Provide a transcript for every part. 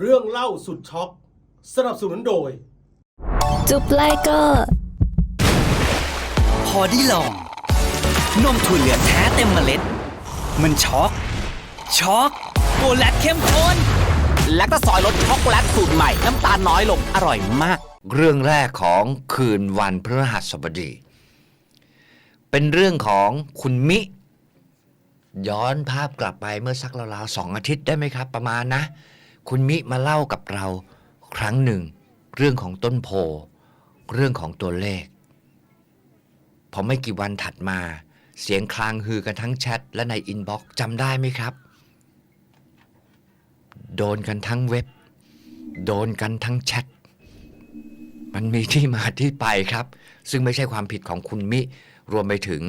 เรื่องเล่าสุดช็อก สนับสนุนโดย จุบไลเกอร์พอได้ลอง นมถั่วเหลืองแท้เต็มเมล็ด มันช็อก ช็อกโกแลตเข้มข้นและก็ซอยรสช็อกโกแลตสูตรใหม่ น้ำตาลน้อยลงอร่อยมาก เรื่องแรกของคืนวันพฤหัสบดี เป็นเรื่องของคุณมิ ย้อนภาพกลับไปเมื่อสักราวๆสองอาทิตย์ได้ไหมครับ ประมาณนะ คุณมิมาเล่ากับเราครั้งหนึ่ง เรื่องของต้นโพ เรื่องของตัวเลข พอไม่กี่วันถัดมา เสียงคลางฮือกันทั้งแชทและในอินบ็อกซ์จำได้ไหมครับ โดนกันทั้งเว็บ โดนกันทั้งแชทมันมีที่มาที่ไปครับ ซึ่งไม่ใช่ความผิดของคุณมิ รวมไปถึง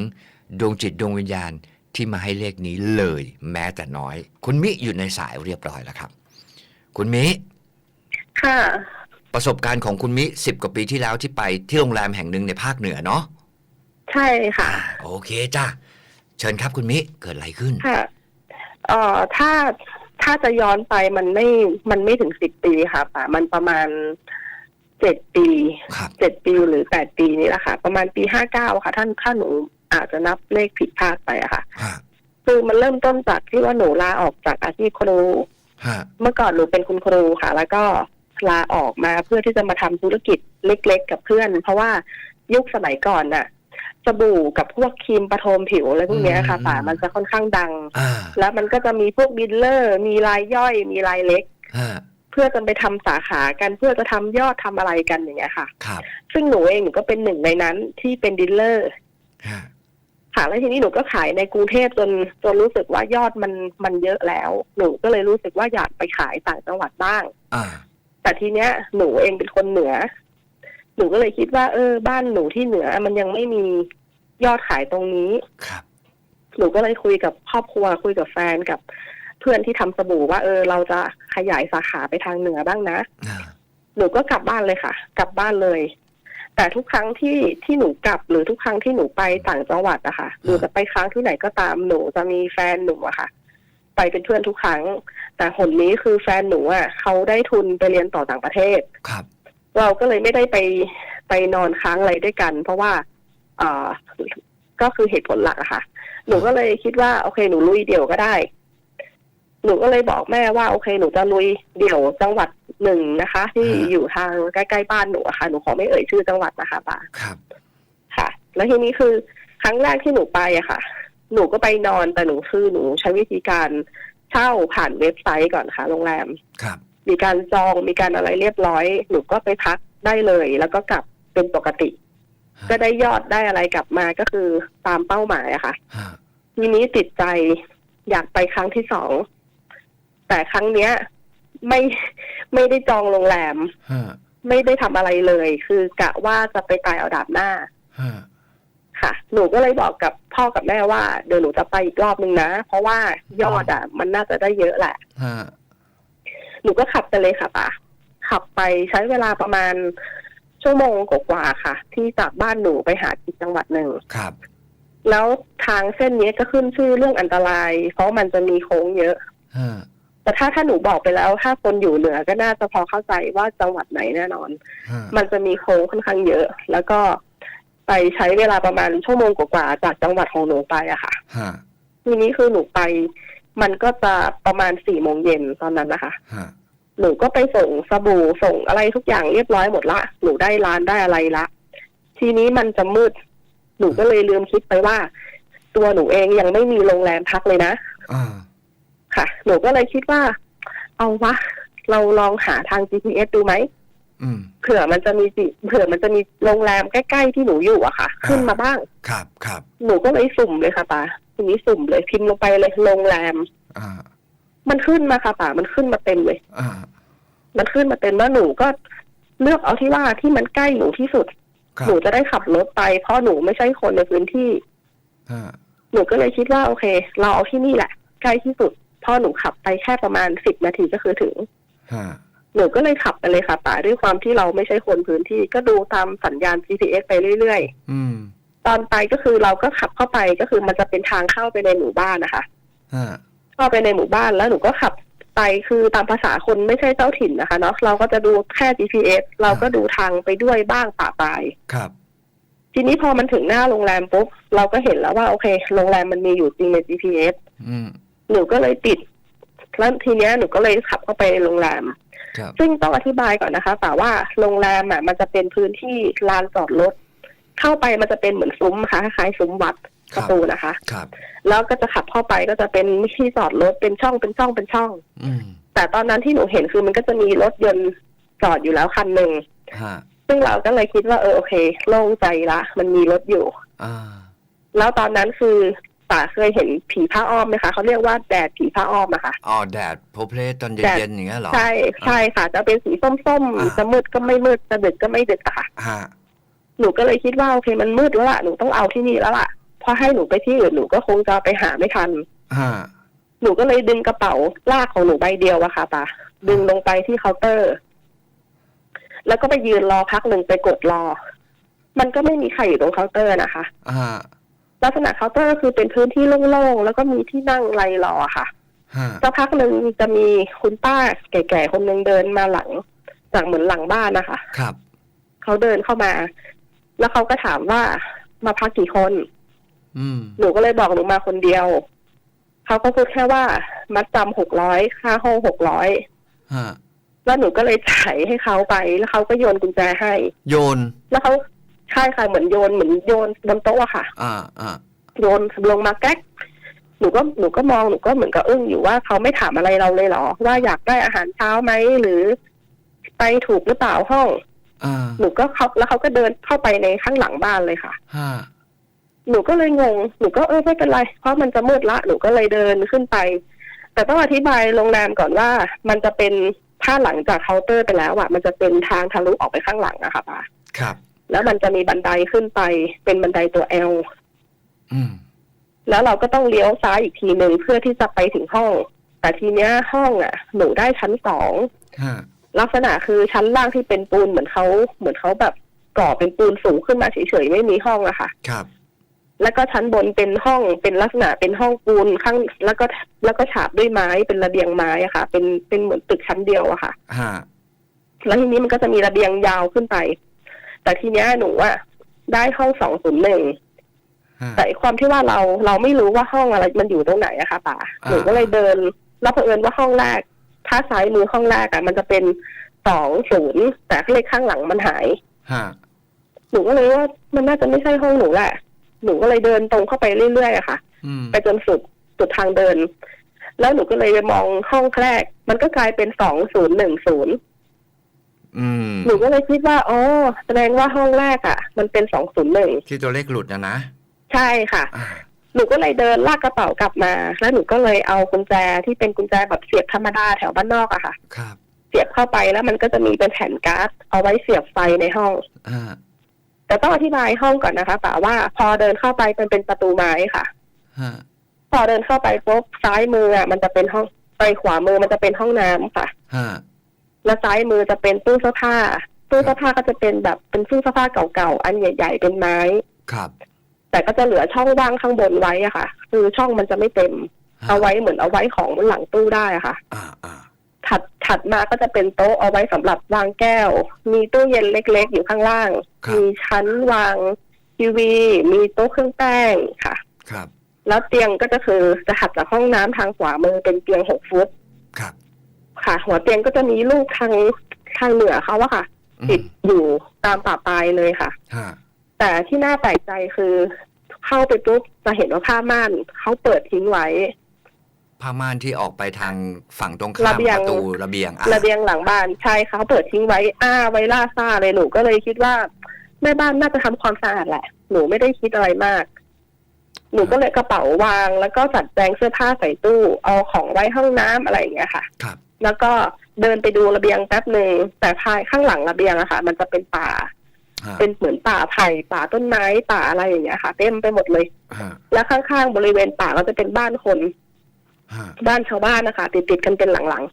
ดวงจิตดวงวิญญาณที่มาให้เลขนี้เลย แม้แต่น้อย คุณมิอยู่ในสายเรียบร้อยแล้วครับ คุณมิ ค่ะ ประสบการณ์ของคุณมิสิบกว่าปีที่แล้วที่ไปที่โรงแรมแห่งหนึ่งในภาคเหนือเนาะใช่ค่ะอ่าโอเคจ้าเชิญครับคุณมิเกิดอะไรขึ้นค่ะเอ่อถ้าถ้าจะย้อนไปมันไม่มันไม่ถึงสิบปีค่ะป่ามันประมาณเจ็ดปีครับเจ็ดปีหรือแปดปีนี่แหละค่ะ ประมาณปีห้าเก้าค่ะ ท่านถ้าหนูอาจจะนับเลขผิดพลาดไปอะค่ะฮะคือมันเริ่มต้นจากที่ว่าหนูลาออกจากอาชีพครูฮะ เมื่อก่อนหนูเป็นคุณครูค่ะ แล้วก็ลาออกมาเพื่อที่จะมาทำธุรกิจเล็ก ๆ กับเพื่อน เพราะว่ายุคสมัยก่อนน่ะสบู่กับพวกครีมประโทมผิวอะไรพวกเนี้ยค่ะป่ามันจะค่อนข้างดังอ่าแล้วมันก็จะมีพวกบิลเลอร์ มีรายย่อย มีรายเล็กฮะเพื่อจะไปทำสาขากันเพื่อจะทำยอดทำอะไรกันอย่างเงี้ยค่ะครับซึ่งหนูเองหนูก็เป็นหนึ่งในนั้นที่เป็นดีลเลอร์ฮะ ค่ะแล้วทีนี้หนูก็ขายในกรุงเทพจนจนรู้สึกว่ายอดมันมันเยอะแล้ว หนูก็เลยรู้สึกว่าอยากไปขายต่างจังหวัดบ้าง อ่า แต่ทีเนี้ยหนูเองเป็นคนเหนือ หนูก็เลยคิดว่าเออ บ้านหนูที่เหนือมันยังไม่มียอดขายตรงนี้ ครับ หนูก็เลยคุยกับครอบครัว คุยกับแฟนกับเพื่อนที่ทำสบู่ว่าเออ เราจะขยายสาขาไปทางเหนือบ้างนะ อ่า หนูก็กลับบ้านเลยค่ะ กลับบ้านเลย แต่ทุกครั้งที่ที่หนูกลับหรือทุกครั้งที่หนูไปต่างจังหวัดอะค่ะหนูจะไปค้างที่ไหนก็ตามหนูจะมีแฟนหนูอะค่ะ ไปเป็นเพื่อนทุกครั้ง แต่หนนี้คือแฟนหนูอะเขาได้ทุนไปเรียนต่อต่างประเทศครับ เราก็เลยไม่ได้ไปไปนอนค้างอะไรด้วยกัน เพราะว่าเอ่อก็คือเหตุผลหลักอะค่ะ หนูก็เลยคิดว่าโอเคหนูลุยเดี่ยวก็ได้ หนูก็เลยบอกแม่ว่าโอเคหนูจะลุยเดี่ยวจังหวัดหนึ่งนะคะ ที่ฮะอยู่ทางใกล้ๆบ้านหนูอะค่ะหนูขอไม่เอ่ยชื่อจังหวัดนะคะป้าครับ ค่ะ แล้วทีนี้คือครั้งแรกที่หนูไปอะค่ะ หนูก็ไปนอนแต่หนูคือหนูใช้วิธีการเช่าผ่านเว็บไซต์ก่อนค่ะ โรงแรมครับ มีการจองมีการอะไรเรียบร้อย หนูก็ไปพักได้เลย แล้วก็กลับเป็นปกติ ก็ได้ยอดได้อะไรกลับมาก็คือตามเป้าหมายอะค่ะฮะทีนี้ติดใจอยากไปครั้งที่สอง แต่ครั้งเนี้ย ไม่ไม่ได้จองโรงแรมฮะไม่ได้ทำอะไรเลย คือกะว่าจะไปตายเอาดาบหน้าฮะค่ะ หนูก็เลยบอกกับพ่อกับแม่ว่า เดี๋ยวหนูจะไปอีกรอบนึงนะ เพราะว่ายอดอะ มันน่าจะได้เยอะแหละฮะหนูก็ขับไปเลยค่ะป่าขับไปใช้เวลาประมาณชั่วโมงกว่าๆค่ะ ที่จากบ้านหนูไปหาอีกจังหวัดหนึ่งครับ แล้วทางเส้นนี้ก็ขึ้นชื่อเรื่องอันตราย เพราะมันจะมีโค้งเยอะฮะ แต่ถ้าถ้าหนูบอกไปแล้ว ถ้าคนอยู่เหนือก็น่าจะพอเข้าใจว่าจังหวัดไหนแน่นอนฮะมันจะมีโค้งค่อนข้างเยอะ แล้วก็ไปใช้เวลาประมาณชั่วโมงกว่าๆจากจังหวัดของหนูไปอะค่ะฮะทีนี้คือหนูไป มันก็จะประมาณสี่โมงเย็นตอนนั้นนะคะฮะหนูก็ไปส่งสบู่ส่งอะไรทุกอย่างเรียบร้อยหมดละ หนูได้ร้านได้อะไรละ ทีนี้มันจะมืด หนูก็เลยลืมคิดไปว่า ตัวหนูเองยังไม่มีโรงแรมพักเลยนะอ่า ค่ะ หนูก็เลยคิดว่า เอาวะ เราลองหาทาง GPS ดูไหมอืมเผื่อมันจะมีจิเผื่อมันจะมีโรงแรมใกล้ๆที่หนูอยู่อะค่ะ ขึ้นมาบ้าง ครับครับ หนูก็เลยสุ่มเลยค่ะป้าทีนี้สุ่มเลยพิมพ์ลงไปเลยโรงแรม อ่า มันขึ้นมาค่ะป้ามันขึ้นมาเต็มเลย อ่า มันขึ้นมาเต็มแล้วหนูก็เลือกเอาที่ว่าที่มันใกล้หนูที่สุดครับหนูจะได้ขับรถไป เพราะหนูไม่ใช่คนในพื้นที่ฮะหนูก็เลยคิดว่าโอเค เราเอาที่นี่แหละ ใกล้ที่สุดเพราะหนูขับไปแค่ประมาณสิบนาทีก็คือถึงฮะหนูก็เลยขับไปเลยค่ะป่าด้วยความที่เราไม่ใช่คนพื้นที่ก็ดูตามสัญญาณ GPS ไปเรื่อยอืมๆตอนไปก็คือเราก็ขับเข้าไปก็คือมันจะเป็นทางเข้าไปในหมู่บ้านนะคะฮะเข้าไปในหมู่บ้านแล้วหนูก็ขับไปคือตามภาษาคนไม่ใช่เจ้าถิ่นนะคะเนาะเราก็จะดูแค่ GPS เราก็ดูทางไปด้วยบ้างป่าปลายครับ ทีนี้พอมันถึงหน้าโรงแรมปุ๊บเราก็เห็นแล้วว่าโอเค โรงแรมมันมีอยู่จริงใน GPS อืม หนูก็เลยติดแล้วทีเนี้ยหนูก็เลยขับเข้าไปในโรงแรมครับซึ่งต้องอธิบายก่อนนะคะแต่ว่าโรงแรมอะมันจะเป็นพื้นที่ลานจอดรถ เข้าไปมันจะเป็นเหมือนซุ้มค่ะคล้ายๆซุ้มวัดคปรับระตูนะคะครับ แล้วก็จะขับเข้าไปก็จะเป็นที่จอดรถเป็นช่องเป็นช่องเป็นช่องอืมแต่ตอนนั้นที่หนูเห็นคือมันก็จะมีรถยนต์จอดอยู่แล้วคันหนึ่งฮะซึ่งเราก็เลยคิดว่าเออโอเค โล่งใจละ มันมีรถอยู่อ่าแล้วตอนนั้นคือ ป่าเคยเห็นผีผ้าอ้อมไหมคะเขาเรียกว่าแดดผีผ้าอ้อมอะค่ะอ๋อแดดโพเพลตอนเย็นๆอย่างเงี้ยเหรอใช่ใช่ค่ะ จะเป็นสีส้มอ่าๆจะมืดก็ไม่มืดจะดึกก็ไม่ดึกอะค่ะฮะหนูก็เลยคิดว่าโอเคมันมืดแล้วล่ะหนูต้องเอาที่นี่แล้วล่ะเพราะให้หนูไปที่อื่นหนูก็คงจะไปหาไม่ทันฮะหนูก็เลยดึงกระเป๋าลากของหนูใบเดียวอะค่ะป่ะดึงลงไปที่เคาน์เตอร์ แล้วก็ไปยืนรอพักหนึ่งไปกดรอ มันก็ไม่มีใครอยู่ตรงเคาน์เตอร์นะคะฮะ ลักษณะเคาน์เตอร์ก็คือเป็นพื้นที่โล่งๆแล้วก็มีที่นั่งไรรอค่ะฮะสักพักหนึ่งจะมีคุณป้าแก่ๆคนหนึ่งเดินมาหลัง จากเหมือนหลังบ้านนะคะครับเขาเดินเข้ามา แล้วเขาก็ถามว่ามาพักกี่คนอืมหนูก็เลยบอกหนูมาคนเดียว เขาก็พูดแค่ว่า มัดจำหกร้อยค่าห้องหกร้อยฮะแล้วหนูก็เลยจ่ายให้เขาไป แล้วเขาก็โยนกุญแจให้ โยน แล้วเขา ใช่ค่ะเหมือนโยนเหมือนโยนบนโต๊ะอะค่ะ อ่าอ่าโยนลงมาแก๊กหนูก็หนูก็มองหนูก็เหมือนกับอึ้งอยู่ว่าเขาไม่ถามอะไรเราเลยเหรอ ว่าอยากได้อาหารเช้าไหมหรือ ไปถูกหรือเปล่าห้องอ่าหนูก็เขาแล้วเขาก็เดินเข้าไปในข้างหลังบ้านเลยค่ะฮะหนูก็เลยงงหนูก็เออไม่เป็นไร เพราะมันจะมืดละหนูก็เลยเดินขึ้นไป แต่ต้องอธิบายโรงแรมก่อนว่า มันจะเป็นถ้าหลังจากเคาน์เตอร์ไปแล้วอะมันจะเป็นทางทะลุออกไปข้างหลังอะค่ะป้าครับ แล้วมันจะมีบันไดขึ้นไป เป็นบันไดตัวแอลอืมแล้วเราก็ต้องเลี้ยวซ้ายอีกทีหนึ่งเพื่อที่จะไปถึงห้อง แต่ทีเนี้ยห้องอะหนูได้ชั้นสองฮะลักษณะคือชั้นล่างที่เป็นปูนเหมือนเขาเหมือนเขาแบบก่อเป็นปูนสูงขึ้นมาเฉยๆไม่มีห้องอะค่ะ ครับ แล้วก็ชั้นบนเป็นห้องเป็นลักษณะเป็นห้องปูนข้าง แล้วก็แล้วก็ฉาบด้วยไม้เป็นระเบียงไม้อะค่ะ เป็นเป็นเหมือนตึกชั้นเดียวอะค่ะฮะแล้วทีนี้มันก็จะมีระเบียงยาวขึ้นไป แต่ทีเนี้ยหนูอะได้ห้องสองศูนย์หนึ่งฮะแต่ไอ้ความที่ว่าเราเราไม่รู้ว่าห้องอะไรมันอยู่ตรงไหนอะค่ะป่าอ่าหนูก็เลยเดิน แล้วเผอิญว่าห้องแรก ถ้าซ้ายมือห้องแรกอะมันจะเป็นสองศูนย์แต่เลขข้างหลังมันหายฮะหนูก็เลยว่ามันน่าจะไม่ใช่ห้องหนูแหละหนูก็เลยเดินตรงเข้าไปเรื่อยๆอะค่ะอืมไปจนสุดสุดทางเดิน แล้วหนูก็เลยไปมองห้องแรก มันก็กลายเป็นสองศูนย์หนึ่งศูนย์อืม หนูก็เลยคิดว่าอ๋อแสดงว่าห้องแรกอะมันเป็นสองศูนย์หนึ่งที่ตัวเลขหลุดนะนะ ใช่ค่ะอ่าหนูก็เลยเดินลากกระเป๋ากลับมา แล้วหนูก็เลยเอากุญแจที่เป็นกุญแจแบบเสียบธรรมดาแถวบ้านนอกอะค่ะ ครับ เสียบเข้าไปแล้วมันก็จะมีเป็นแผ่นการ์ดเอาไว้เสียบไฟในห้องอ่าแต่ต้องอธิบายห้องก่อนนะคะป่าว่าพอเดินเข้าไปมันเป็นประตูไม้ค่ะฮะพอเดินเข้าไปปุ๊บซ้ายมืออะมันจะเป็นห้องไปขวามือมันจะเป็นห้องน้ำค่ะฮะ แล้วซ้ายมือจะเป็นตู้เสื้อผ้า ตู้เสื้อผ้าก็จะเป็นแบบเป็นตู้เสื้อผ้าเก่าๆอันใหญ่ ๆ เป็นไม้ครับ แต่ก็จะเหลือช่องว่างข้างบนไว้อะค่ะ คือช่องมันจะไม่เต็มฮะเอาไว้เหมือนเอาไว้ของบนหลังตู้ได้อะค่ะอ่าอ่าถัดถัดมาก็จะเป็นโต๊ะเอาไว้สำหรับวางแก้ว มีตู้เย็นเล็ก ๆ อยู่ข้างล่าง มีชั้นวางทีวี มีโต๊ะเครื่องแป้งค่ะ ครับ แล้วเตียงก็จะคือจะถัดจากห้องน้ำทางขวามือเป็นเตียงหกฟุตครับ ค่ะ หัวเตียงก็จะมีลูกทางทางเหนือเขาอะค่ะอืมติดอยู่ตามป่าปลายเลยค่ะฮะแต่ที่น่าแปลกใจคือเข้าไปปุ๊บจะเห็นว่าผ้าม่านเขาเปิดทิ้งไว้ ผ้าม่านที่ออกไปทางฝั่งตรงข้ามระเบียงประตูระเบียงอะระเบียงหลังบ้านใช่ค่ะเขาเปิดทิ้งไว้ อ้าไว้ล่าซ่าเลยหนูก็เลยคิดว่าแม่บ้านน่าจะทำความสะอาดแหละ หนูไม่ได้คิดอะไรมาก หนูก็เลยกระเป๋าวาง แล้วก็จัดแจงเสื้อผ้าใส่ตู้ เอาของไว้ห้องน้ำอะไรอย่างเงี้ยค่ะ ครับ แล้วก็เดินไปดูระเบียงแป๊บหนึ่งแต่ภายข้างหลังระเบียงอะค่ะ มันจะเป็นป่าฮะเป็นเหมือนป่าไผ่ป่าต้นไม้ป่าอะไรอย่างเงี้ยค่ะ เต็มไปหมดเลยฮะแล้วข้างๆบริเวณป่าก็จะเป็นบ้านคนฮะบ้านชาวบ้านนะคะติดติดๆกันเป็นหลัง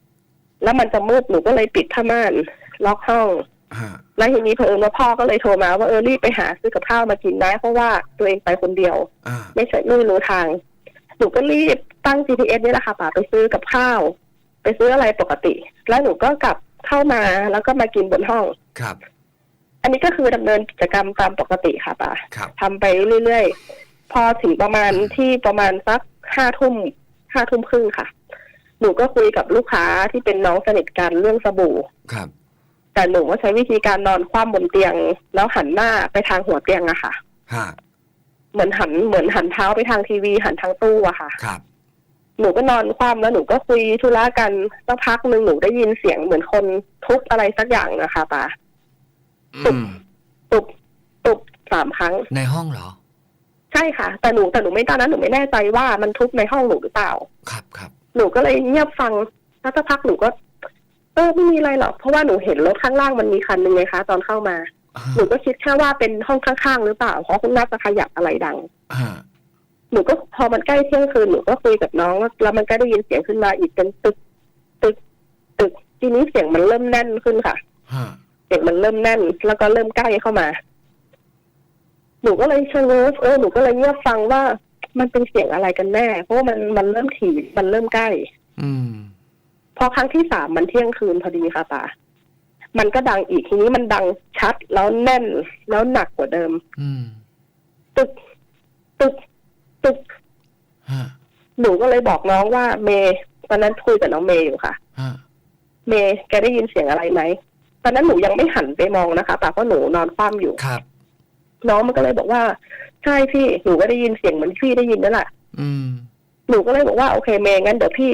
ๆแล้วมันจะมืดหนูก็เลยปิดผ้าม่านล็อกห้องฮะแล้วทีนี้เพิ่นว่าพ่อก็เลยโทรมาว่าเออรีบไปหาซื้อกับข้าวมากินนะเพราะว่าตัวเองไปคนเดียวอ่าไม่ใช่ไม่รู้ทางหนูก็รีบตั้ง GPS นี่แหละค่ะป่าไปซื้อกับข้าว ไปซื้ออะไรปกติ แล้วหนูก็กลับเข้ามาแล้วก็มากินบนห้อง ครับ อันนี้ก็คือดำเนินกิจกรรมตามปกติค่ะป่าครับทำไปเรื่อยๆ พอถึงประมาณที่ประมาณสักห้าทุ่มห้าทุ่มครึ่งค่ะ หนูก็คุยกับลูกค้าที่เป็นน้องสนิทกันเรื่องสบู่ครับ แต่หนูก็ใช้วิธีการนอนคว่ำบนเตียง แล้วหันหน้าไปทางหัวเตียงอะค่ะฮะเหมือนหันเหมือนหันเท้าไปทางทีวีหันทางตู้อะค่ะ ครับ หนูก็นอนคว่ำแล้วหนูก็คุยธุระกันสักพักหนึ่งหนูได้ยินเสียงเหมือนคนทุบอะไรสักอย่างนะคะป่าอืมตุบตุบสามครั้ง ในห้องเหรอ ใช่ค่ะ แต่หนูแต่หนูไม่ตอนนั้นหนูไม่แน่ใจว่ามันทุบในห้องหนูหรือเปล่า ครับครับหนูก็เลยเงียบฟังแล้วสักพักหนูก็เออไม่มีอะไรหรอกเพราะว่าหนูเห็นรถข้างล่างมันมีคันหนึ่งไงคะ ตอนเข้ามา หนูก็คิดแค่ว่าเป็นห้องข้างๆหรือเปล่าเพราะคุณน่าจะขยับอะไรดังฮะ หนูก็พอมันใกล้เที่ยงคืนหนูก็คุยกับน้องแล้วมันก็ได้ยินเสียงขึ้นมาอีกเป็นตึก ตึก ตึก ทีนี้เสียงมันเริ่มแน่นขึ้นค่ะฮะเสียงมันเริ่มแน่น แล้วก็เริ่มใกล้เข้ามา หนูก็เลยชะเง้อเออหนูก็เลยเงียบฟังว่ามันเป็นเสียงอะไรกันแน่ เพราะว่ามันมันเริ่มถี่มันเริ่มใกล้ อืม พอครั้งที่สามมันเที่ยงคืนพอดีค่ะตามันก็ดังอีกทีนี้มันดังชัดแล้วแน่นแล้วหนักกว่าเดิม อืม ตึก ตึกตึกฮะ หนูก็เลยบอกน้องว่าเมย์ตอนนั้นคุยกับน้องเมย์อยู่ค่ะฮะเมย์แกได้ยินเสียงอะไรไหมตอนนั้นหนูยังไม่หันไปมองนะคะแต่เพราะหนูนอนคว่ำอยู่ ครับ น้องมันก็เลยบอกว่า ใช่พี่หนูก็ได้ยินเสียงเหมือนพี่ได้ยินนั่นแหละอืม หนูก็เลยบอกว่าโอเคเมย์งั้นเดี๋ยวพี่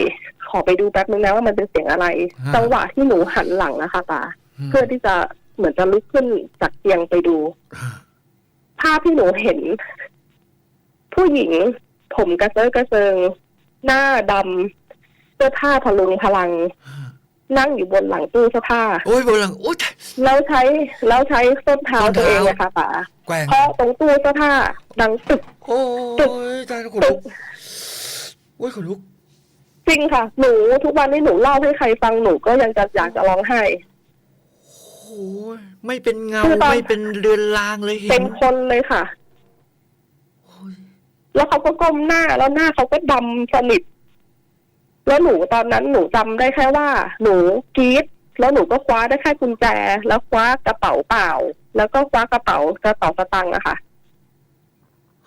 ขอไปดูแป๊บนึงนะว่ามันเป็นเสียงอะไรฮะ จังหวะที่หนูหันหลังนะคะตามเพื่อที่จะเหมือนจะลุกขึ้นจากเตียงไปดูฮะภาพที่หนูเห็น ผู้หญิง ผมกระเซาะกระเซิง หน้าดำเสื้อผ้าทะลุงพลังฮะนั่งอยู่บนหลังตู้เสื้อผ้า โอ้ยบนหลังโอ้ย แล้วใช้แล้วใช้ส้นเท้าส้นเท้าตัวเองนะคะป๋าแกว่งเพราะตรงตู้เสื้อผ้า ดังตึก โอ้ตึกยตายแล้วขนตึลุกกโอ้ยขนลุก จริงค่ะ หนูทุกวันนี้หนูเล่าให้ใครฟังหนูก็ยังจะอยากจะร้องไห้ โอ้ยไม่เป็นเงาคือตอน ไม่เป็นเรือนลางเลยเห็เป็นนคนเลยค่ะโอ้ย แล้วเขาก็ก้มหน้าแล้วหน้าเขาก็ดำสนิทแล้วหนูตอนนั้นหนูจำได้แค่ว่า หนูกรีดแล้วหนูก็คว้าได้แค่กุญแจ แล้วคว้ากระเป๋าเปล่า แล้วก็คว้ากระเป๋ากระเป๋าสตังค์อะค่ะ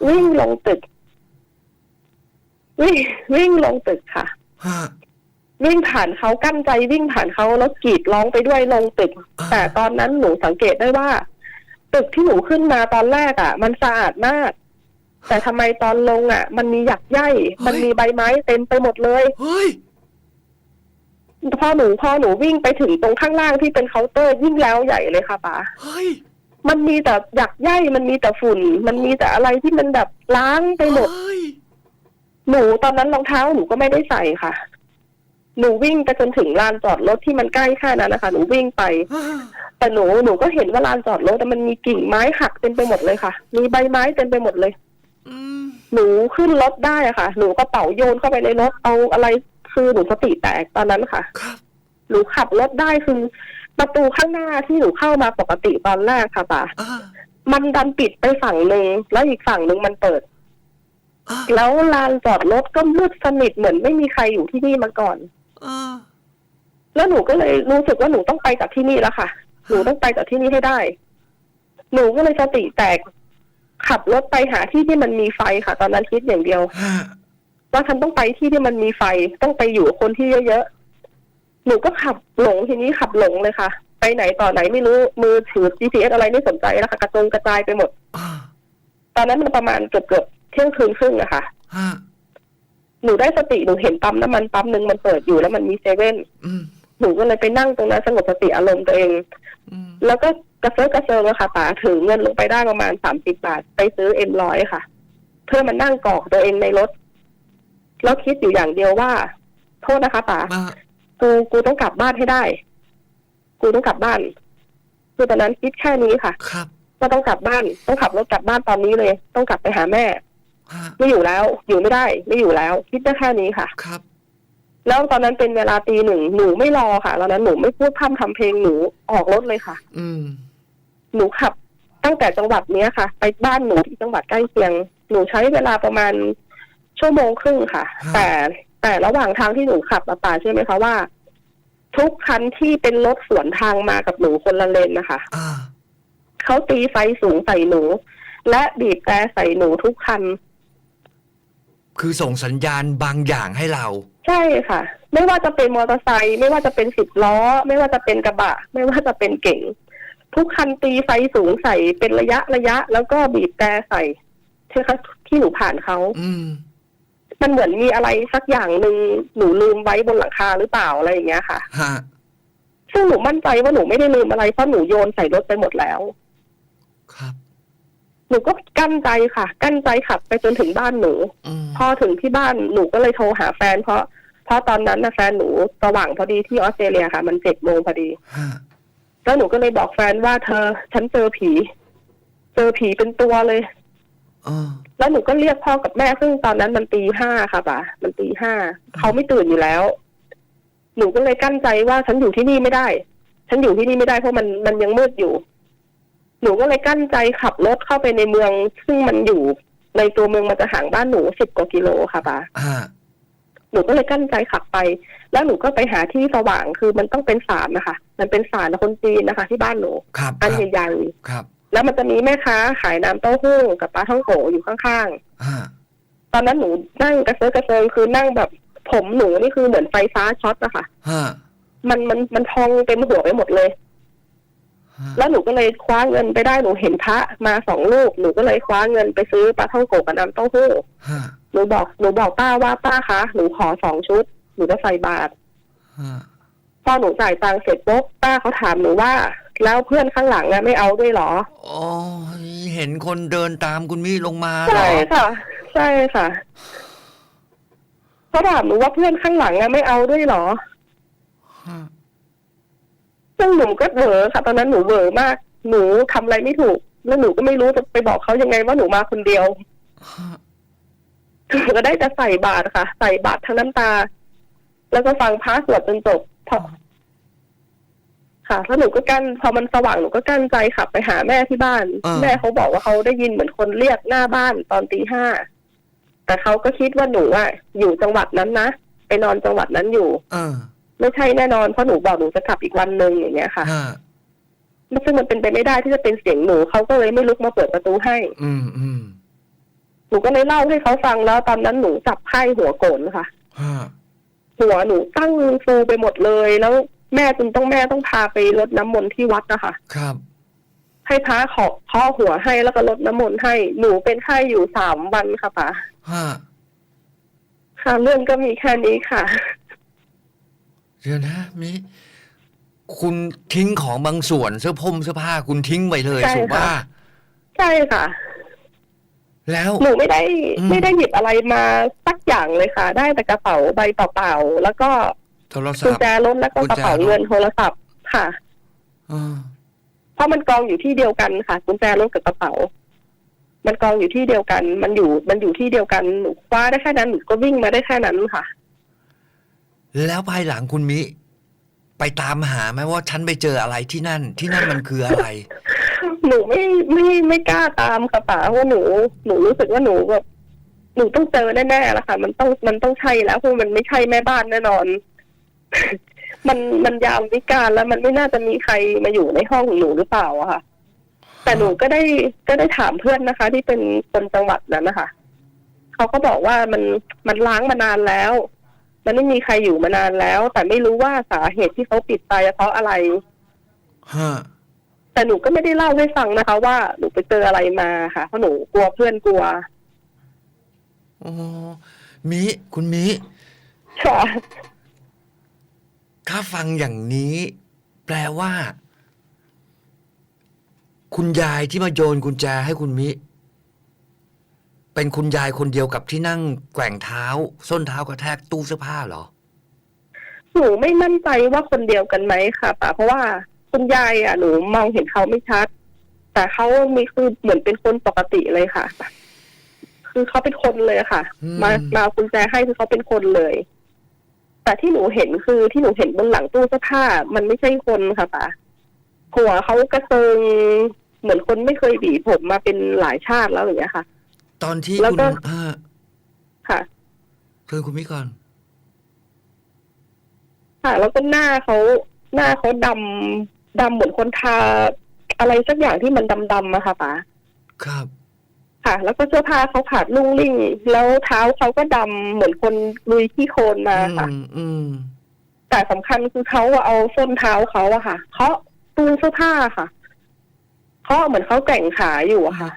วิ่งลงตึก วิ่งวิ่งลงตึกค่ะวิ่งผ่านเขากั้นใจวิ่งผ่านเขาแล้วกรีดร้องไปด้วยลงตึก แต่ตอนนั้นหนูสังเกตได้ว่า ตึกที่หนูขึ้นมาตอนแรกอะ มันสะอาดมาก แต่ทำไมตอนลงอะ มันมีหยักใยมันมีใบไม้เต็มไปหมดเลยเฮ้ยพอหนูพอหนูวิ่งไปถึงตรงข้างล่างที่เป็นเคาน์เตอร์ยิ่งแล้วใหญ่เลยค่ะป๋าเฮ้ยมันมีแต่หยักใยมันมีแต่ฝุ่น มันมีแต่อะไรที่มันแบบล้างไปหมดเฮ้ยหนูตอนนั้นรองเท้าหนูก็ไม่ได้ใส่ค่ะ หนูวิ่งไปจนถึงลานจอดรถที่มันใกล้แค่นั้นนะคะ หนูวิ่งไป แต่หนูหนูก็เห็นว่าลานจอดรถมันมีกิ่งไม้หักเต็มไปหมดเลยค่ะ มีใบไม้เต็มไปหมดเลยอืม หนูขึ้นรถได้อะค่ะ หนูกระเป๋าโยนเข้าไปในรถเอาอะไรคือหนูสติแตกตอนนั้นค่ะ ครับ หนูขับรถได้คือประตูข้างหน้าที่หนูเข้ามาปกติตอนแรกค่ะป่ะอ่ามันดันปิดไปฝั่งหนึ่งแล้วอีกฝั่งหนึ่งมันเปิด อ่าแล้วลานจอดรถก็มืดสนิทเหมือนไม่มีใครอยู่ที่นี่มาก่อน อ่าแล้วหนูก็เลยรู้สึกว่าหนูต้องไปจากที่นี่แล้วค่ะ หนูต้องไปจากที่นี่ให้ได้ หนูก็เลยสติแตก ขับรถไปหาที่ที่มันมีไฟค่ะ ตอนนั้นคิดอย่างเดียวฮะว่าฉันต้องไปที่ที่มันมีไฟต้องไปอยู่กับคนที่เยอะๆหนูก็ขับหลงทีนี้ขับหลงเลยค่ะ ไปไหนต่อไหนไม่รู้มือถือ GPS อะไรไม่สนใจแล้วค่ะกระจงกระจายไปหมดอ่าตอนนั้นมันประมาณเกือบเกือบๆเที่ยงคืนครึ่งอะค่ะฮะหนูได้สติหนูเห็นปั๊มน้ำมันปั๊มหนึ่งมันเปิดอยู่แล้วมันมีเซเว่นอืมหนูก็เลยไปนั่งตรงนั้นสงบสติอารมณ์ตัวเองอืมแล้วก็ กระเซิร์กระเซิงอะค่ะป๋าถือเงินลงไปได้ประมาณสามสิบบาท ไปซื้อเอ็มร้อยค่ะ เพื่อมานั่งกรอกตัวเองในรถ แล้วคิดอยู่อย่างเดียวว่า โทษนะคะป๋ามากูกูต้องกลับบ้านให้ได้ กูต้องกลับบ้านคือตอนนั้นคิดแค่นี้ค่ะ ครับว่าต้องกลับบ้าน ต้องขับรถกลับบ้านตอนนี้เลย ต้องกลับไปหาแม่ฮะไม่อยู่แล้ว อยู่ไม่ได้ ไม่อยู่แล้ว คิดได้แค่นี้ค่ะ ครับ แล้วตอนนั้นเป็นเวลาตีหนึ่งหนูไม่รอค่ะตอนนั้นหนูไม่พูดพร่ำทำเพลงหนูออกรถเลยค่ะ อืม หนูขับตั้งแต่จังหวัดเนี้ยค่ะ ไปบ้านหนูที่จังหวัดใกล้เคียง หนูใช้เวลาประมาณชั่วโมงครึ่งค่ะฮะแต่แต่ระหว่างทางที่หนูขับมาป่าเชื่อไหมคะว่า ทุกคันที่เป็นรถสวนทางมากับหนูคนละเลนนะคะอ่าเขาตีไฟสูงใส่หนู และบีบแต่ใส่หนูทุกคัน คือส่งสัญญาณบางอย่างให้เรา ใช่ค่ะ ไม่ว่าจะเป็นมอเตอร์ไซค์ไม่ว่าจะเป็นสิบล้อ ไม่ว่าจะเป็นกระบะ ไม่ว่าจะเป็นเก๋ง ทุกคันตีไฟสูงใส่เป็นระยะระยะ แล้วก็บีบแต่ใส่ใช่ค่ะที่หนูผ่านเขาอืมมันเหมือนมีอะไรสักอย่างหนึ่งหนูลืมไว้บนหลังคาหรือเปล่าอะไรอย่างเงี้ยค่ะฮะซึ่งหนูมั่นใจว่าหนูไม่ได้ลืมอะไรเพราะหนูโยนใส่รถไปหมดแล้ว ครับ หนูก็กั้นใจค่ะ กั้นใจขับไปจนถึงบ้านหนู อืมพอถึงที่บ้านหนูก็เลยโทรหาแฟนเพราะเพราะตอนนั้นนะแฟนหนูสว่างพอดีที่ออสเตรเลียค่ะ มันเจ็ดโมงพอดี ฮะ แล้วหนูก็เลยบอกแฟนว่าเธอ ฉันเจอผี เจอผีเป็นตัวเลยเออแล้วหนูก็เรียกพ่อกับแม่ซึ่งตอนนั้นมันตีห้าค่ะป่ะมันตีห้าเขาไม่ตื่นอยู่แล้ว หนูก็เลยกั้นใจว่าฉันอยู่ที่นี่ไม่ได้ ฉันอยู่ที่นี่ไม่ได้เพราะมันมันยังมืดอยู่ หนูก็เลยกั้นใจขับรถเข้าไปในเมือง ซึ่งมันอยู่ในตัวเมืองมันจะห่างบ้านหนูสิบกว่ากิโลค่ะป่ะฮะ หนูก็เลยกั้นใจขับไป แล้วหนูก็ไปหาที่สว่างคือมันต้องเป็นศาลนะคะ มันเป็นศาลคนจีนนะคะ ที่บ้านหนูครับอันครับใหญ่ครับๆแล้วมันจะมีแม่ค้าขายน้ำเต้าหู้กับปลาท่องโกอยู่ข้างๆฮะตอนนั้นหนูนั่งกระเซาะกระเซิงคือนั่งแบบผมหนูนี่คือเหมือนไฟฟ้าช็อตอะค่ะฮะมันมันมันพองเต็มหัวไปหมดเลยฮะแล้วหนูก็เลยคว้าเงินไปได้หนูเห็นพระมาสองลูก หนูก็เลยคว้าเงินไปซื้อปลาท่องโกะกับน้ำเต้าหู้ฮะ หนูบอกหนูบอกป้าว่าป้าคะหนูขอสองชุดหนูจะใส่บาตรฮะพอหนูจ่ายตังค์เสร็จปุ๊บป้าเขาถามหนูว่า แล้วเพื่อนข้างหลังอะไม่เอาด้วยเหรอโอ้ยเห็นคนเดินตามคุณมี่ลงมาเหรใช่อค่ะ ใช่ค่ะเขาถามหนูว่าเพื่อนข้างหลังอะไม่เอาด้วยเหรอฮะซึ่งหนูก็เหวอค่ะ ตอนนั้นหนูเหวอมาก หนูทำอะไรไม่ถูก แล้วหนูก็ไม่รู้จะไปบอกเขายังไงว่าหนูมาคนเดียวฮะหนู ก็ได้จะใส่บาตรค่ะ ใส่บาตรทั้งน้ำตา แล้วก็ฟังพระสวดจนจบพอค่ะแล้วหนูก็กั้นพอมันสว่างหนูก็กั้นใจขับไปหาแม่ที่บ้าน แม่เขาบอกว่าเขาได้ยินเหมือนคนเรียกหน้าบ้านตอนตีห้าแต่เขาก็คิดว่าหนูอะอยู่จังหวัดนั้นนะไปนอนจังหวัดนั้นอยู่เออไม่ใช่แน่นอนเพราะหนูบอกหนูจะกลับอีกวันหนึ่งอย่างเงี้ยค่ะฮะซึ่งมันเป็นไปไม่ได้ที่จะเป็นเสียงหนูเขาก็เลยไม่ลุกมาเปิดประตูให้ อืมอืมห นูก็เลยเล่าให้เขาฟังแล้ว ตอนนั้นหนูจับไข้หัวโกนค่ะฮะหัวหนูตั้งฟูไปหมดเลย แล้วแม่จนต้องแม่ต้องพาไปรดน้ำมนต์ที่วัดนะคะครับ ให้พระขอข้อหัวให้แล้วก็รดน้ำมนต์ให้ หนูเป็นไข้อยู่สามวันค่ะป๋าฮะค่ะเรื่องก็มีแค่นี้ค่ะเดี๋ยวนะมิคุณทิ้งของบางส่วนเสื้อพรมเสื้อผ้าคุณทิ้งไปเลยใช่ถูกป่ะค่ะใช่ค่ะ แล้ว หนูไม่ได้อืม ไม่ได้หยิบอะไรมาสักอย่างเลยค่ะ ได้แต่กระเป๋าใบเปล่าๆแล้วก็โทรศักุญพท์ แจรถแล้วก็กระเป๋าเงินโทรศัพท์ค่ะเออเพราะมันกองอยู่ที่เดียวกันค่ะกุญแจรถกับกระเป๋า มันกองอยู่ที่เดียวกัน มันอยู่มันอยู่ที่เดียวกันหนูคว้าได้แค่นั้นหนูก็วิ่งมาได้แค่นั้นค่ะ แล้วภายหลังคุณมิ ไปตามหาไหมว่าฉันไปเจออะไรที่นั่น ที่นั่นมันคืออะไร หนูไม่ไม่ไม่กล้าตามค่ะป๋าเพราะหนูหนูรู้สึกว่าหนูแบบหนูต้องเจอแน่ๆแล้วค่ะ มันต้องมันต้องใช่แล้วเพราะมันไม่ใช่แม่บ้านแน่นอน มันมันยามวิการแล้วมันไม่น่าจะมีใครมาอยู่ในห้องของหนูหรือเปล่าอะค่ะ แต่หนูก็ได้ก็ได้ถามเพื่อนนะคะ ที่เป็นคนจังหวัดนั้นนะคะเขาก็บอกว่ามันมันล้างมานานแล้ว มันไม่มีใครอยู่มานานแล้ว แต่ไม่รู้ว่าสาเหตุที่เขาปิดไปเพราะอะไรฮะ แต่หนูก็ไม่ได้เล่าให้ฟังนะคะ ว่าหนูไปเจออะไรมาค่ะเพราะหนูกลัวเพื่อนกลัวโอ้มิคุณมิค่ะถ้าฟังอย่างนี้ แปลว่า คุณยายที่มาโยนกุญแจให้คุณมิ เป็นคุณยายคนเดียวกับที่นั่งแกว่งเท้า ส้นเท้ากระแทกตู้เสื้อผ้าเหรอ หนูไม่มั่นใจว่าคนเดียวกันไหมค่ะป่าเพราะว่า คุณยายอะหนูมองเห็นเขาไม่ชัด แต่เขามีคือเหมือนเป็นคนปกติเลยค่ะ คือเขาเป็นคนเลยค่ะ อืม มามาเอากุญแจให้คือเขาเป็นคนเลย แต่ที่หนูเห็นคือที่หนูเห็นบนหลังตู้เสื้อผ้า มันไม่ใช่คนค่ะป่าหัวเขากระเซิงเหมือนคนไม่เคยบีบผมมาเป็นหลายชาติแล้วอย่างเงี้ยค่ะ ตอนที่แล้วคุณก็ อ่าค่ะ เชิญคุณมิก่อน ค่ะ แล้วก็หน้าเขาหน้าเขาดำ ดำเหมือนคนทาอะไรสักอย่างที่มันดำๆอะค่ะป๋าครับ ค่ะ แล้วก็เสื้อผ้าเขาขาดลุ่งลิ่ง แล้วเท้าเขาก็ดำเหมือนคนลุยขี้โคลนมาค่ะ อืมอืมแต่สำคัญคือเขาอะเอาส้นเท้าเขาอะค่ะเคาะตู้เสื้อผ้าค่ะเคาะเหมือนเขาแกว่งขาอยู่อะค่ะ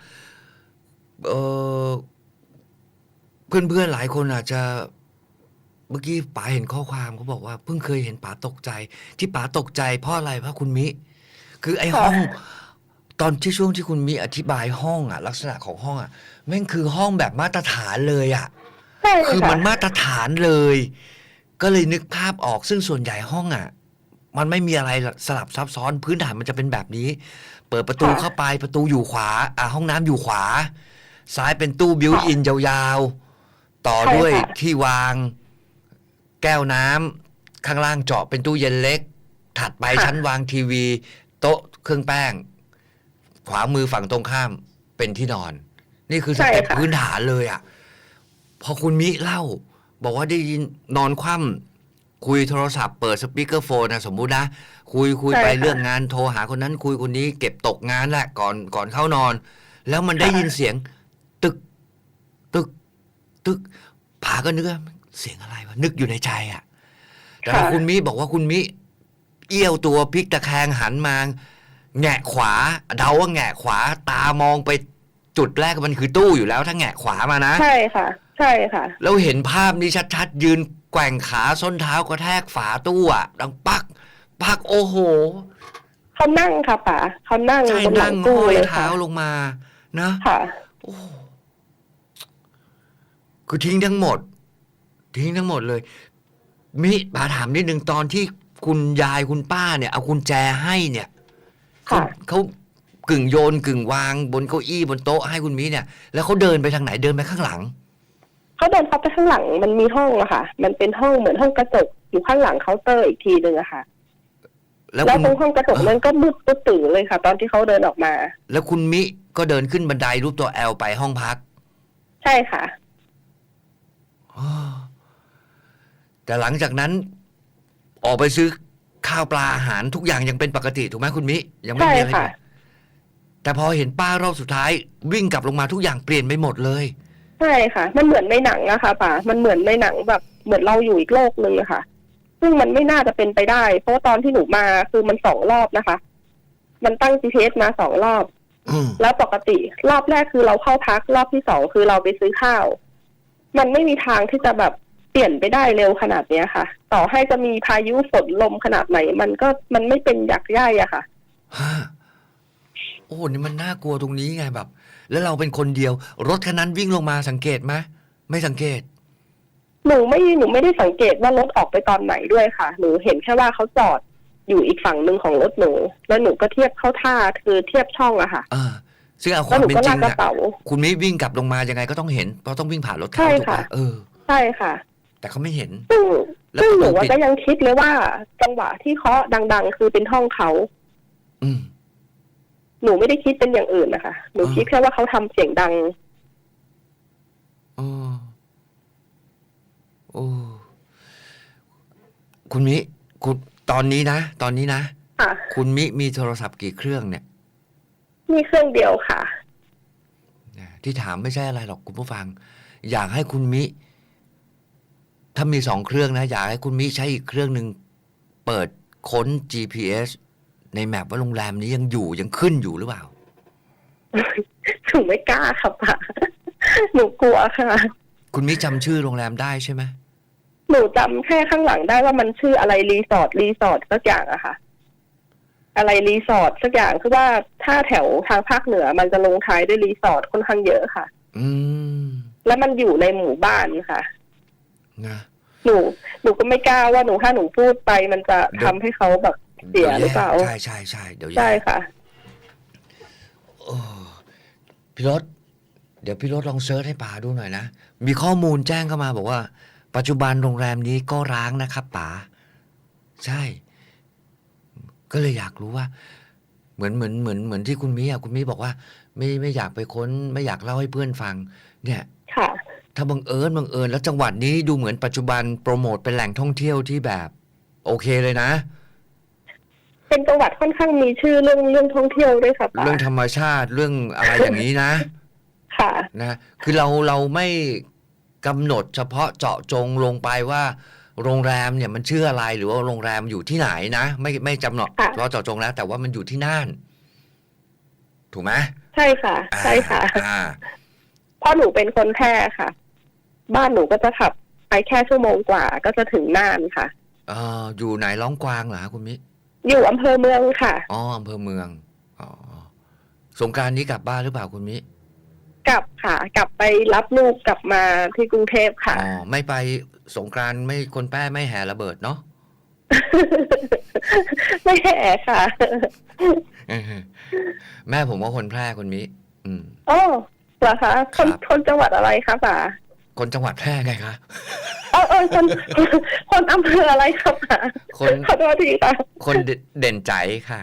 เออเพื่อนเพื่อนๆหลายคนอาจจะ เมื่อกี้ป๋าเห็นข้อความเขาบอกว่าเพิ่งเคยเห็นป๋าตกใจ ที่ป๋าตกใจเพราะอะไรเพราะคุณมิ คือไอ้ค่ะห้อง ตอนที่ช่วงที่คุณมิอธิบายห้องอะลักษณะของห้องอะแม่งคือห้องแบบมาตรฐานเลยอะใช่คือค่ะมันมาตรฐานเลย ก็เลยนึกภาพออกซึ่งส่วนใหญ่ห้องอะมันไม่มีอะไรสลับซับซ้อนพื้นฐานมันจะเป็นแบบนี้ เปิดประตูเข้าไปประตูอยู่ขวา อ่าห้องน้ำอยู่ขวา ซ้ายเป็นตู้บิวอินยาวๆ ต่อด้วยที่วาง แก้วน้ำข้างล่างเจาะเป็นตู้เย็นเล็ก ถัดไปชั้นวางทีวี โต๊ะเครื่องแป้ง ขวามือฝั่งตรงข้ามเป็นที่นอน นี่คือสเต็ปพื้นฐานเลยอะ พอคุณมิเล่า บอกว่าได้ยินนอนคว่ำคุยโทรศัพท์เปิดสปีกเกอร์โฟนนะสมมุตินะ คุยคุยไปเรื่องงานโทรหาคนนั้น คุยคนนี้เก็บตกงานแหละก่อนก่อนเข้านอน แล้วมันได้ยินเสียง ตึก ตึก ตึกผาก็นึกว่า เสียงอะไรวะนึกอยู่ในใจอะ แต่พอคุณมิบอกว่าคุณมิ เอี้ยวตัวพลิกตะแคงหันมาแงะขวา เดาว่าแงะขวาตามองไปจุดแรกมันคือตู้อยู่แล้วถ้าแงะขวามานะ ใช่ค่ะ ใช่ค่ะ แล้วเห็นภาพนี้ชัดๆ ยืนแกว่งขาส้นเท้ากระแทกฝาตู้อะดังปัก ปักโอ้โห เขานั่งค่ะป๋าเขานั่งใช่บนหลันั่งงตู้ห้อยเลยเท้าค่ะ ลงมานะค่ะ โอ้โหคือทิ้งทั้งหมด ทิ้งทั้งหมดเลย มิปาถามนิดนึงตอนที่คุณยายคุณป้าเนี่ย เอากุญแจให้เนี่ยเขาค่ะ เขากึ่งโยนกึ่งวางบนเก้าอี้บนโต๊ะให้คุณมิเนี่ย แล้วเขาเดินไปทางไหนเดินไปข้างหลัง เขาเดินเข้าไปข้างหลังมันมีห้องอะค่ะ มันเป็นห้องเหมือนห้องกระจกอยู่ข้างหลังเคาน์เตอร์อีกทีหนึ่งอะค่ะ แล้วแล้วคุณ ตรงห้องกระจกนั้นก็มืดตึ๊ดตื่นเลยค่ะ ตอนที่เขาเดินออกมา แล้วคุณมิก็เดินขึ้นบันไดรูปตัวแอลไปห้องพักใช่ค่ะ อ้อ แต่หลังจากนั้นออกไปซื้อข้าวปลาอาหารทุกอย่างยังเป็นปกติถูกไหมคุณมิ ยังไม่ใช่มีอะไรค่ะเปลี่ยนแต่พอเห็นป้ารอบสุดท้าย วิ่งกลับลงมาทุกอย่างเปลี่ยนไปหมดเลย ใช่ค่ะ มันเหมือนในหนังอะค่ะป๋ามันเหมือนในหนังแบบเหมือนเราอยู่อีกโลกหนึ่งอะค่ะ ซึ่งมันไม่น่าจะเป็นไปได้ เพราะว่าตอนที่หนูมาคือมันสองรอบนะคะ มันตั้ง GPS มาสองรอบอืมแล้วปกติรอบแรกคือเราเข้าพักรอบที่สองคือเราไปซื้อข้าว มันไม่มีทางที่จะแบบเปลี่ยนไปได้เร็วขนาดเนี้ยค่ะ ต่อให้จะมีพายุฝนลมขนาดไหน มันก็มันไม่เป็นหยักย่ายอะค่ะฮะโอ้โหนี่มันน่ากลัวตรงนี้ไงแบบ แล้วเราเป็นคนเดียว รถคันนั้นวิ่งลงมาสังเกตไหมไม่สังเกต หนูไม่หนูไม่ได้สังเกตว่ารถออกไปตอนไหนด้วยค่ะ หนูเห็นแค่ว่าเขาจอดอยู่อีกฝั่งหนึ่งของรถหนู แล้วหนูก็เทียบเข้าท่าคือเทียบช่องอะค่ะอ่าซึ่งเอาคแล้ววามหนูเป็นก็จริลากงกระอะเป๋าคุณมิวิ่งกลับลงมายังไงก็ต้องเห็นเพราะต้องวิ่งผ่านรถใช่เขาถูกค่ะปะเออ ใช่ค่ะ แต่เขาไม่เห็นซึ่งแล้วซึ่งประตูหนูว่าปิดก็ยังคิดเลยว่า จังหวะที่เคาะดัง ๆ คือเป็นห้องเขาอืมหนูไม่ได้คิดเป็นอย่างอื่นนะคะ หนูอ่าคิดแค่ว่าเขาทำเสียงดังโอ้โอ้คุณมิคุณตอนนี้นะ ตอนนี้นะค่ะคุณมิมีโทรศัพท์กี่เครื่องเนี่ย มีเครื่องเดียวค่ะนะที่ถามไม่ใช่อะไรหรอกคุณผู้ฟัง อยากให้คุณมิ ถ้ามีสองเครื่องนะ อยากให้คุณมิใช้อีกเครื่องหนึ่งเปิดค้น GPS ในแมปว่าโรงแรมนี้ยังอยู่ยังขึ้นอยู่หรือเปล่าหนูไม่กล้าค่ะป่าหนูกลัวค่ะ คุณมิจำชื่อโรงแรมได้ใช่ไหมหนูจำแค่ข้างหลังได้ว่ามันชื่ออะไรรีสอร์ทรีสอร์ทสักอย่างอะค่ะ อะไรรีสอร์ทสักอย่างคือว่าถ้าแถวทางภาคเหนือมันจะลงท้ายด้วยรีสอร์ทค่อนข้างเยอะค่ะ อืม แล้วมันอยู่ในหมู่บ้านค่ะ นะหนูหนูก็ไม่กล้าว่าหนูถ้าหนูพูดไปมันจะทำให้เขาแบบเสียหรือเปล่าใช่ใช่ใช่เดี๋ยวแย่ใช่ค่ะโอ้พี่รถเดี๋ยวพี่รถลองเซิร์ชให้ป๋าดูหน่อยนะ มีข้อมูลแจ้งเข้ามาบอกว่า ปัจจุบันโรงแรมนี้ก็ร้างนะครับป๋าใช่ ก็เลยอยากรู้ว่า เหมือนเหมือนเหมือนเหมือนที่คุณมิอะคุณมิบอกว่า ไม่ไม่อยากไปค้น ไม่อยากเล่าให้เพื่อนฟัง เนี่ยค่ะ ถ้าบังเอิญบังเอิญแล้วจังหวัดนี้ดูเหมือนปัจจุบันโปรโมทเป็นแหล่งท่องเที่ยวที่แบบ โอเคเลยนะ เป็นจังหวัดค่อนข้างมีชื่อเรื่องเรื่องท่องเที่ยวด้วยค่ะป๋าเรื่องธรรมชาติเรื่องอะไรอย่างนี้นะ ค่ะนะคือเราเราไม่กำหนดเฉพาะเจาะจงลงไปว่า โรงแรมเนี่ยมันชื่ออะไรหรือว่าโรงแรมอยู่ที่ไหนนะ ไม่ไม่จำเนาะค่ะเฉพาะเจาะจงแล้ว แต่ว่ามันอยู่ที่น่าน ถูกไหมใช่ค่ะ ใช่ค่ะอ่าเพราะหนูเป็นคนแพร่ค่ะ บ้านหนูก็จะขับไปแค่ชั่วโมงกว่าก็จะถึงน่านค่ะเอออยู่ไหนร้องกวางเหรอฮะคุณมิ อยู่อำเภอเมืองค่ะ อ๋ออำเภอเมือง อ๋อ สงกรารนี้กลับบ้านหรือเปล่าคุณมิ กลับค่ะ กลับไปรับลูกกลับมาที่กรุงเทพค่ะอ๋อไม่ไปสงกรานต์ไม่คนแป้ไม่แห่ระเบิดเนาะ ไม่แห่ค่ะแม่ผมว่าคนแพร่คนมิ อืมอ๋อเหรอคะคนครับ คนจังหวัดอะไรคะป๋า คนจังหวัดแพร่ไงคะเออเออคนคนอำเภออะไรคะป๋าคนขอโทษทีค่ะ คนเดเด่นใจค่ะ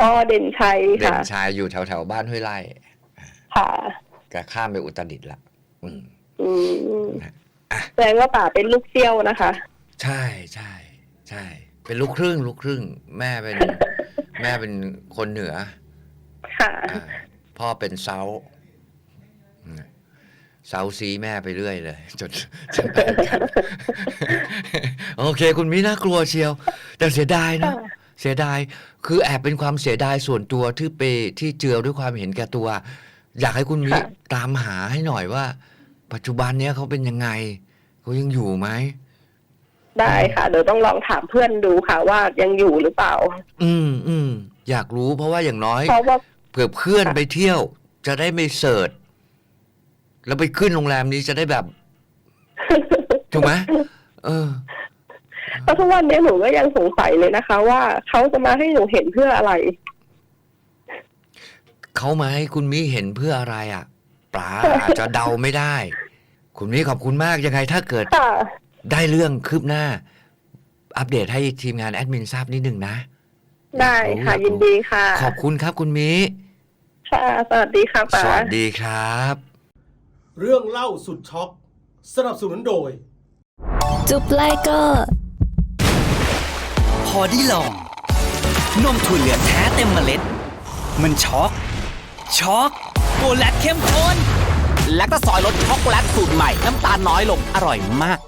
อ๋อเด่นชัยเด่นค่ะชายอยู่แถวแถวๆบ้านห้วยไร่ค่ะก็ข้ามไปอุตรดิตถ์ละอืมอืมอะแสดงว่าป๋าเป็นลูกเซี่ยวนะคะ ใช่ใช่ใช่ เป็นลูกครึ่ง ลูกครึ่ง แม่เป็น แม่เป็นคนเหนือ ค่ะอ่าพ่อเป็นเซาอืม เซาซีแม่ไปเรื่อยเลยจนจนได้กันโอเค คุณมิน่ากลัวเชียว แต่เสียดายนะค่ะเสียดายคือแอบเป็นความเสียดายส่วนตัวที่ไปที่เจือด้วยความเห็นแก่ตัว อยากให้คุณมิตามหาให้หน่อยว่า ปัจจุบันเนี้ยเขาเป็นยังไงเขายังอยู่ไหมได้ค่ะ เดี๋ยวต้องลองถามเพื่อนดูค่ะ ว่ายังอยู่หรือเปล่า อืมอืมอยากรู้เพราะว่าอย่างน้อยเพราะว่าเผื่อเพื่อนไปเที่ยว จะได้ไม่เสิร์ช แล้วไปขึ้นโรงแรมนี้จะได้แบบถูกไหมเออเพราะทุกวันนี้หนูก็ยังสงสัยเลยนะคะ ว่าเขาจะมาให้หนูเห็นเพื่ออะไร เขามาให้คุณมิเห็นเพื่ออะไรอะปลาอาจจะเดาไม่ได้ คุณมิขอบคุณมากยังไงถ้าเกิดค่ะได้เรื่องคืบหน้า อัปเดตให้ทีมงานแอดมินทราบนิดหนึ่งนะ ได้ค่ะ ยินดีค่ะ ขอบคุณครับคุณมิค่ะ สวัสดีค่ะป๋าสวัสดีครับ เรื่องเล่าสุดช็อก สนับสนุนโดย จุบไลเกอร์พอได้ลอง นมถั่วเหลืองแท้เต็มเมล็ด มันช็อกช็อกโกแลตเข้มข้นและก็ซอยรสช็อกโกแลตสูตรใหม่ น้ำตาลน้อยลงอร่อยมาก